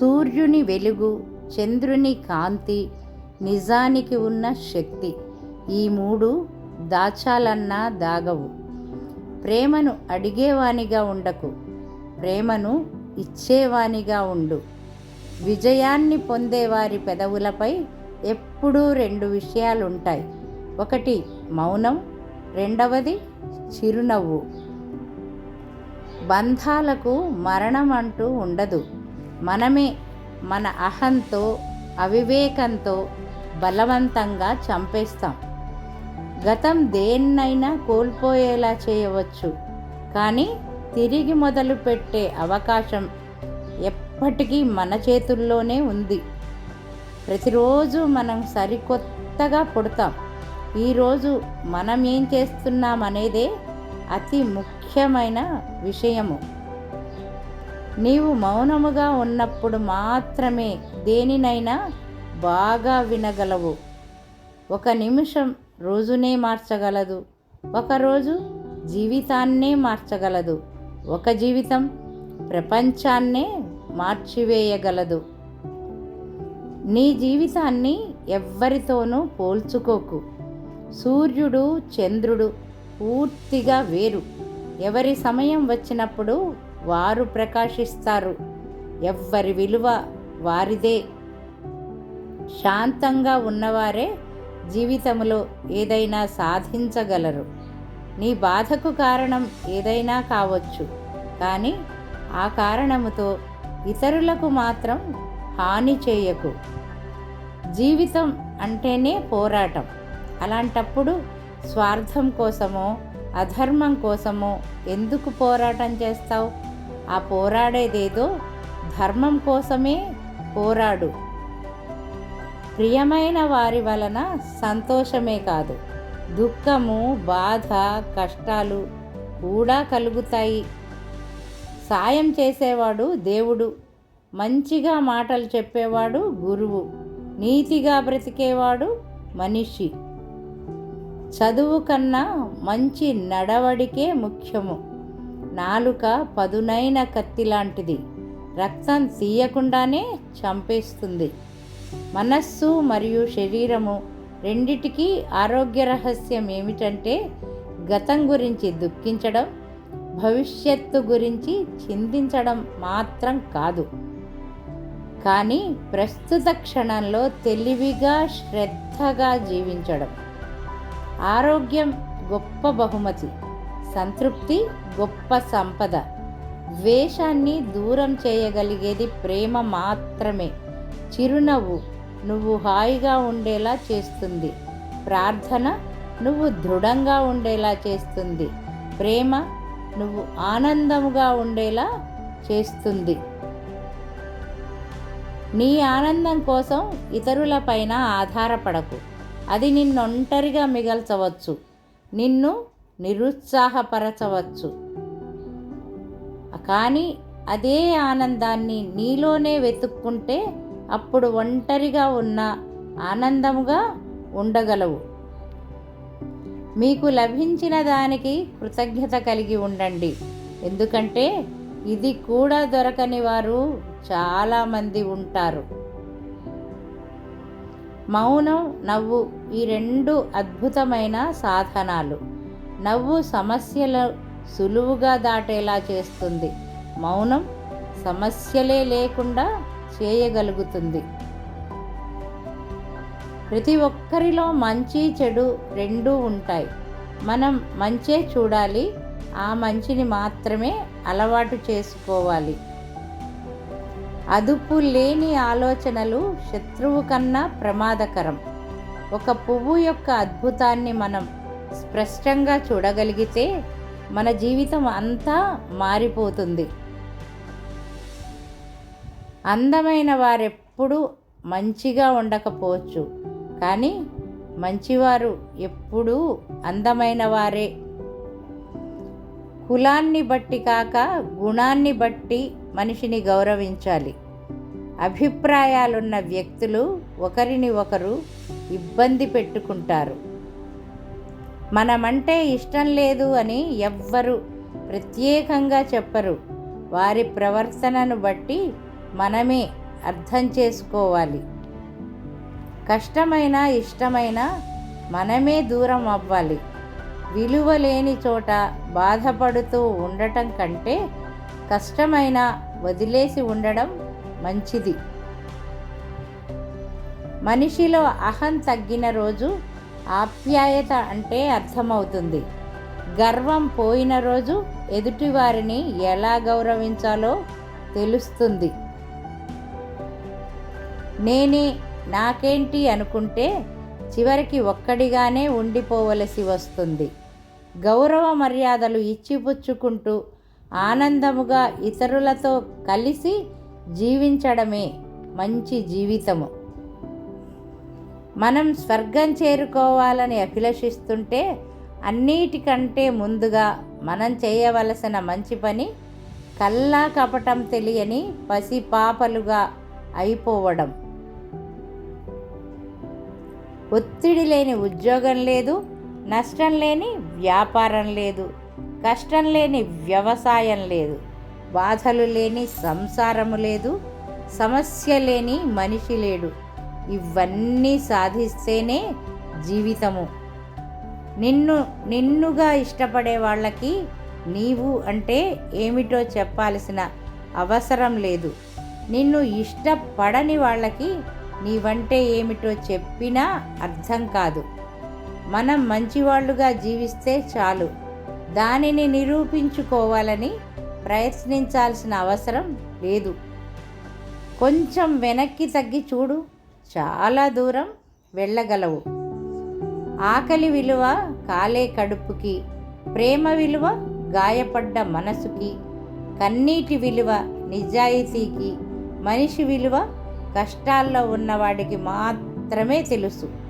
సూర్యుని వెలుగు చంద్రుని కాంతి నిజానికి ఉన్న శక్తి. ఈ మూడు దాచాలన్నా దాగవు. ప్రేమను అడిగేవానిగా ఉండకు. ప్రేమను ఇచ్చేవానిగా ఉండు. విజయాన్ని పొందేవారి పెదవులపై ఎప్పుడూ రెండు విషయాలుంటాయి. ఒకటి మౌనం రెండవది చిరునవ్వు. బంధాలకు మరణం అంటూ ఉండదు. మనమే మన అహంతో అవివేకంతో బలవంతంగా చంపేస్తాం. గతం దేన్నైనా కోల్పోయేలా చేయవచ్చు. కానీ తిరిగి మొదలుపెట్టే అవకాశం ఎప్పటికీ మన చేతుల్లోనే ఉంది. ప్రతిరోజు మనం సరికొత్తగా పుడతాం. ఈరోజు మనం ఏం చేస్తున్నామనేదే అతి ముఖ్యమైన విషయము. నీవు మౌనముగా ఉన్నప్పుడు మాత్రమే దేనినైనా బాగా వినగలవు. ఒక నిమిషం రోజునే మార్చగలదు. ఒకరోజు జీవితాన్నే మార్చగలదు. ఒక జీవితం ప్రపంచాన్నే మార్చివేయగలదు. నీ జీవితాన్ని ఎవ్వరితోనూ పోల్చుకోకు. సూర్యుడు చంద్రుడు పూర్తిగా వేరు. ఎవరి సమయం వచ్చినప్పుడు వారు ప్రకాశిస్తారు. ఎవ్వరి విలువ వారిదే. శాంతంగా ఉన్నవారే జీవితంలో ఏదైనా సాధించగలరు. నీ బాధకు కారణం ఏదైనా కావచ్చు. కానీ ఆ కారణముతో ఇతరులకు మాత్రం హాని చేయకు. జీవితం అంటేనే పోరాటం. అలాంటప్పుడు స్వార్థం కోసమో అధర్మం కోసమో ఎందుకు పోరాటం చేస్తావు? ఆ పోరాడేదేదో ధర్మం కోసమే పోరాడు. ప్రియమైన వారి వలన సంతోషమే కాదు దుఃఖము బాధ కష్టాలు కూడా కలుగుతాయి. సాయం చేసేవాడు దేవుడు మంచిగా మాటలు చెప్పేవాడు గురువు నీతిగా బ్రతికేవాడు మనిషి. చదువు కన్నా మంచి నడవడికే ముఖ్యము. నాలుక పదునైన కత్తి లాంటిది రక్తం తీయకుండానే చంపేస్తుంది. మనస్సు మరియు శరీరము రెండిటికీ ఆరోగ్య రహస్యం ఏమిటంటే గతం గురించి దుఃఖించడం భవిష్యత్తు గురించి చింతించడం మాత్రం కాదు. కానీ ప్రస్తుత క్షణంలో తెలివిగా శ్రద్ధగా జీవించడం ఆరోగ్యం గొప్ప బహుమతి. సంతృప్తి గొప్ప సంపద. ద్వేషాన్ని దూరం చేయగలిగేది ప్రేమ మాత్రమే. చిరునవ్వు నువ్వు హాయిగా ఉండేలా చేస్తుంది. ప్రార్థన నువ్వు దృఢంగా ఉండేలా చేస్తుంది. ప్రేమ నువ్వు ఆనందముగా ఉండేలా చేస్తుంది. నీ ఆనందం కోసం ఇతరులపైన ఆధారపడకు. అది నిన్నొంటరిగా మిగల్చవచ్చు. నిన్ను నిరుత్సాహపరచవచ్చు. కానీ అదే ఆనందాన్ని నీలోనే వెతుక్కుంటే అప్పుడు ఒంటరిగా ఉన్న ఆనందముగా ఉండగలవు. మీకు లభించిన దానికి కృతజ్ఞత కలిగి ఉండండి. ఎందుకంటే ఇది కూడా దొరకని వారు చాలామంది ఉంటారు. మౌనం నవ్వు ఈ రెండు అద్భుతమైన సాధనాలు. నవ్వు సమస్యలు సులువుగా దాటేలా చేస్తుంది. మౌనం సమస్యలే లేకుండా చేయగలుగుతుంది. ప్రతి ఒక్కరిలో మంచి చెడు రెండూ ఉంటాయి. మనం మంచే చూడాలి ఆ మంచిని మాత్రమే అలవాటు చేసుకోవాలి. అదుపు లేని ఆలోచనలు శత్రువు కన్నా ప్రమాదకరం. ఒక పువ్వు యొక్క అద్భుతాన్ని మనం స్పష్టంగా చూడగలిగితే మన జీవితం అంతా మారిపోతుంది. అందమైన వారెప్పుడూ మంచిగా ఉండకపోవచ్చు. కానీ మంచివారు ఎప్పుడూ అందమైన వారే. కులాన్ని బట్టి కాక గుణాన్ని బట్టి మనిషిని గౌరవించాలి. అభిప్రాయాలున్న వ్యక్తులు ఒకరిని ఒకరు ఇబ్బంది పెట్టుకుంటారు. మనమంటే ఇష్టం లేదు అని ఎవ్వరు ప్రత్యేకంగా చెప్పరు. వారి ప్రవర్తనను బట్టి మనమే అర్థం చేసుకోవాలి. కష్టమైన ఇష్టమైన మనమే దూరం అవ్వాలి. విలువ లేని చోట బాధపడుతూ ఉండటం కంటే కష్టమైన వదిలేసి ఉండడం మంచిది. మనిషిలో అహం తగ్గిన రోజు ఆప్యాయత అంటే అర్థమవుతుంది. గర్వం పోయిన రోజు ఎదుటివారిని ఎలా గౌరవించాలో తెలుస్తుంది. నేనే నాకేంటి అనుకుంటే చివరికి ఒక్కడిగానే ఉండిపోవలసి వస్తుంది. గౌరవ మర్యాదలు ఇచ్చిపుచ్చుకుంటూ ఆనందముగా ఇతరులతో కలిసి జీవించడమే మంచి జీవితము. మనం స్వర్గం చేరుకోవాలని అభిలషిస్తుంటే అన్నిటికంటే ముందుగా మనం చేయవలసిన మంచి పని కల్లా కపటం తెలియని పసిపాపలుగా అయిపోవడం. ఒత్తిడి లేని ఉద్యోగం లేదు నష్టం లేని వ్యాపారం లేదు కష్టం లేని వ్యవసాయం లేదు బాధలు లేని సంసారము లేదు సమస్య లేని మనిషి లేడు. ఇవన్నీ సాధిస్తేనే జీవితము. నిన్ను నిన్నుగా ఇష్టపడే వాళ్ళకి నీవు అంటే ఏమిటో చెప్పాల్సిన అవసరం లేదు. నిన్ను ఇష్టపడని వాళ్ళకి నీవంటే ఏమిటో చెప్పినా అర్థం కాదు. మనం మంచివాళ్ళుగా జీవిస్తే చాలు. దానిని నిరూపించుకోవాలని ప్రయత్నించాల్సిన అవసరం లేదు. కొంచెం వెనక్కి తగ్గి చూడు. చాలా దూరం వెళ్ళగలవు. ఆకలి విలువ కాలే కడుపుకి ప్రేమ విలువ గాయపడ్డ మనసుకి కన్నీటి విలువ నిజాయితీకి మనిషి విలువ కష్టాల్లో ఉన్నవాడికి మాత్రమే తెలుసు.